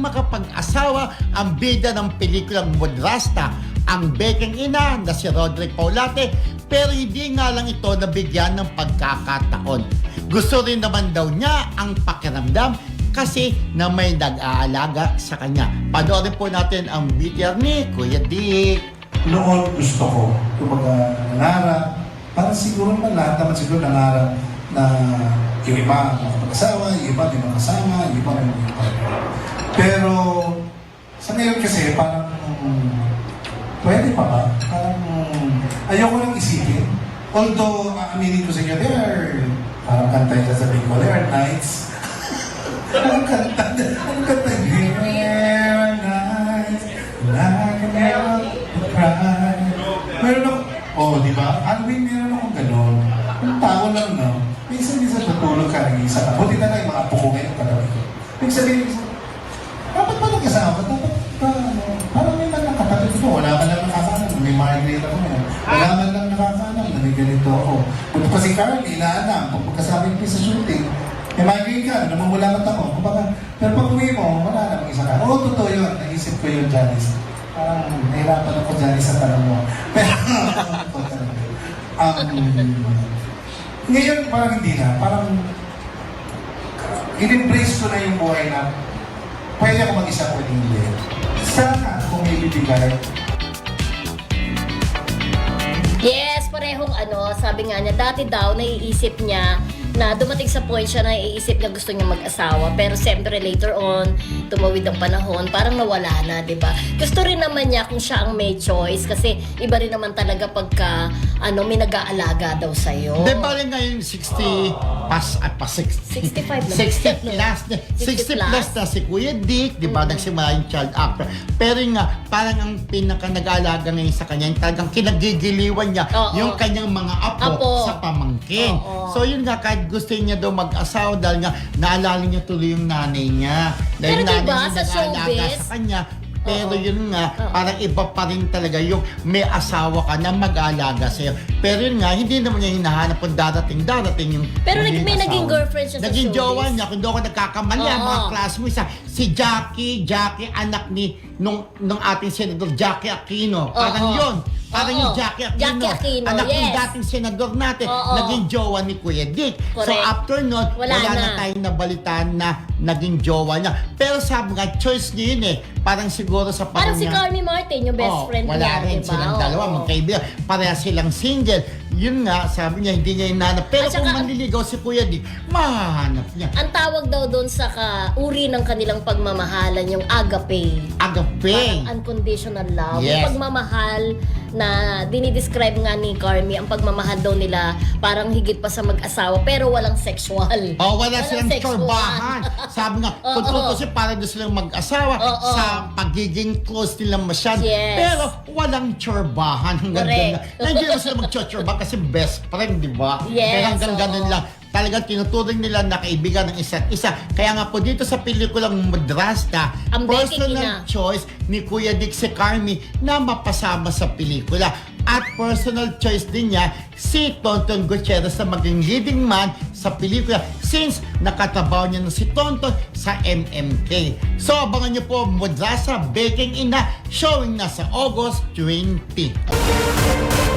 makapag-asawa ang bida ng pelikulang Mudrasta, ang bekeng ina na si Roderick Paulate, pero hindi nga lang ito nabigyan ng pagkakataon. Gusto rin naman daw niya ang pakiramdam kasi na may nag-aalaga sa kanya. Panoorin po natin ang VTR ni Kuya Dick. noon gusto ko, kumbaga nangarap, parang siguro naman naman siguro nangarap na yung iba makapag-asawa, yung iba di makasama, yung iba may mga Pero sa ngayon kasi parang pwede pa ba? Parang ayoko lang isipin. Although, aaminin ko sa inyo, there are, parang kanta yung sasabihin ko, there are nights. Anong kanta? Anong kanta? There are nights like an to cry. Meron ako, oh, di ba? Alvin, meron akong ganon. Yung tao lang, no? Minsan-minsan tutulog ka, nag-iisa ka. Buti na lang yung mga apo ko ngayon kagabi ko. Ibig sabihin, migraine ako ngayon. Wala man lang nakakanan, na may ganito ako. Punto pa si Carly, inaalam, pag pagkasabi ko sa shooting, may migraine ka, namumulamat ako. Kumbaga, pero pag uwi mo, wala namang isa ka. Oo, totoo yun, naisip ko yun, Janice. Parang nahirapan ako, Janice, sa tanong mo. Pero, um, ngayon, parang hindi na. Parang, in-embrace ko na yung buhay na pwede ako mag-isa pwede hindi. Sana kung may bibigay, ano, sabi nga niya, dati daw naiisip niya na dumating sa point siya na iisip niya gusto niya mag-asawa. Pero siyempre later on, tumawid ang panahon, parang nawala na, di ba? Gusto rin naman niya kung siya ang may choice kasi iba rin naman talaga pagka ano, may nag-aalaga daw sa'yo. Di ba rin ngayon 60 pas, ah, pas 60, 65 na. 60 plus, na, 60 60 plus na si Kuya Dick, di ba, nagsimula yung child actor. Pero yun nga, parang ang pinaka nag-aalaga ngayon sa kanya, yung talagang kinagigiliwan niya, Oo. yung kanyang mga apo, Apo. sa pamangkin. Oo. So yun nga, kahit gusto niya daw mag-asawa dahil nga naalala niya tuloy yung nanay niya. Dahil Pero nanay diba, niya sa nag-aalaga showbiz, sa kanya. Pero Oo. yun nga, Oo. parang iba pa rin talaga yung may asawa ka na mag-aalaga sa'yo. Pero yun nga, hindi naman niya hinahanap kung darating-darating yung Pero nag- may asawa. naging girlfriend siya sa Naging showbiz. jowa niya, kung doon ako nagkakamali, ang Oo. mga classmates, ha, si Jackie, Jackie, anak ni nung, nung ating senador, Jackie Aquino. Parang Oo. yun. Parang Oo. yung Jackie Aquino. Jackie Aquino, anak ng yes. dating senador natin, Oo. naging jowa ni Kuya Dick. So Correct. after nun, wala, Wala na. na. tayong nabalitaan na naging jowa niya. Pero sabi nga, choice niya yun eh. Parang siguro sa Parang si niya- Carmi Martin, yung best Oh, friend wala niya, rin di ba? silang dalawa, Oo. magkaibigan. Pareha silang single. Yun nga, sabi niya, hindi niya hinanap. Pero At saka- kung manliligaw si Kuya Dick, mahanap niya. Ang tawag daw doon sa kauri ng kanilang pagmamahalan, yung agape. Agape. Parang unconditional love. Yes. Yung pagmamahal na dinidescribe nga ni Carmi, ang pagmamahal daw nila parang higit pa sa mag-asawa pero walang sexual. Oh, wala Walang silang sexual. tsorbahan. Sabi nga, Oo. kung tutusin, para doon silang mag-asawa Oo. sa pagiging close nila masyado. Yes. Pero walang tsorbahan. Hanggang Correct. na. Hindi naman sila mag-tsorbahan kasi best friend, di ba? Yes, Pero hanggang oo. ganun lang. Talagang tinuturing nila na kaibigan ng isa't isa. Kaya nga po dito sa pelikulang Madrasta, Ang Becky personal choice ni Kuya Dick si Carmi na mapasama sa pelikula. At personal choice din niya si Tonton Gutierrez na maging leading man sa pelikula since nakatrabaho niya na si Tonton sa MMK. So abangan niyo po Madrasa Baking Ina showing na sa August 20.